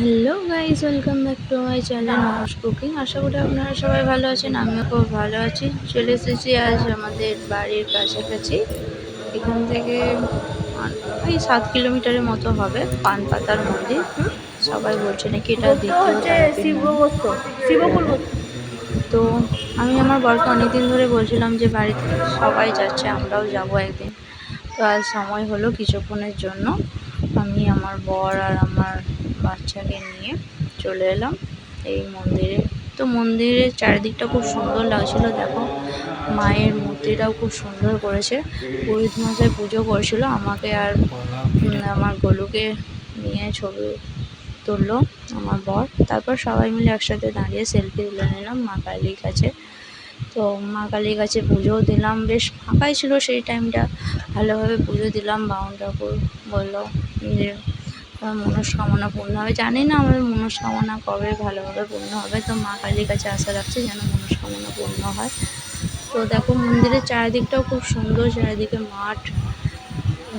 Hello guys welcome back to my channel নমস cooking আশা করি আপনারা সবাই ভালো আছেন আমিও খুব ভালো আছি। চলে এসেছি আজ আমাদের বাড়ির কাছাকাছি। এখান থেকে ওই সাত কিলোমিটারের মতো হবে পানপাতার মন্দির। সবাই বলছে নাকি এটা তো আমি আমার বরকে অনেকদিন ধরে বলছিলাম যে বাড়িতে সবাই যাচ্ছে আমরাও যাব একদিন। তো আজ সময় হলো কিছুক্ষণের জন্য। আমি আমার বর আর আমার বাচ্চাকে নিয়ে চলে এলাম এই মন্দিরে। তো মন্দিরের চারিদিকটা খুব সুন্দর লাগছিল, দেখো মায়ের মূর্তিটাও খুব সুন্দর করেছে। পুরোহিত মশাই পুজো করেছিল, আমাকে আর আমার গলুকে নিয়ে ছবি তুললো আমার বর। তারপর সবাই মিলে একসাথে দাঁড়িয়ে সেলফি তুলে নিলাম, মা কালীর কাছে। তো মা কালীর কাছে পুজোও দিলাম। বেশ ফাঁকাই ছিল সেই টাইমটা ভালোভাবে পুজো দিলাম বাউন ঠাকুর বলল যে মনস্কামনা পূর্ণ হবে। জানি না আমার মনস্কামনা কবে ভালোভাবে পূর্ণ হবে। তো মা কালীর কাছে আশা রাখছি যেন মনস্কামনা পূর্ণ হয়। তো দেখো মন্দিরের চারিদিকটাও খুব সুন্দর, চারিদিকে মাঠ।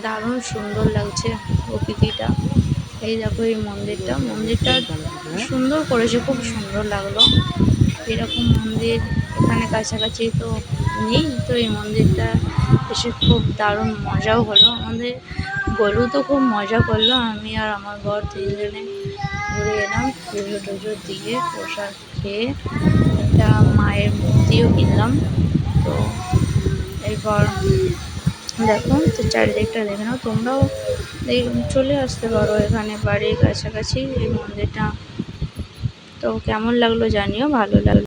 দারুণ সুন্দর লাগছে প্রকৃতিটা। এই দেখো এই মন্দিরটা। মন্দিরটা সুন্দর করেছে, খুব সুন্দর লাগল। এরকম মন্দির এখানে কাছাকাছি তো নেই, তো এই মন্দিরটা এসে খুব দারুণ মজাও হলো। আমাদের গরু তো খুব মজা করল, আমি আর আমার বর তিনজনে ঘুরে এলাম পুজো টুজো দিয়ে প্রসাদ খেয়ে একটা মায়ের মূর্তিও কিনলাম। তো এরপর দেখো, তো চারিদিকটা দেখে নাও, তোমরাও চলে আসতে পারো এখানে বাড়ির কাছাকাছি, এই মন্দিরটা তো কেমন লাগল জানিও ভালো লাগল।